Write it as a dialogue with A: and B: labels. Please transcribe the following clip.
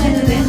A: до мене не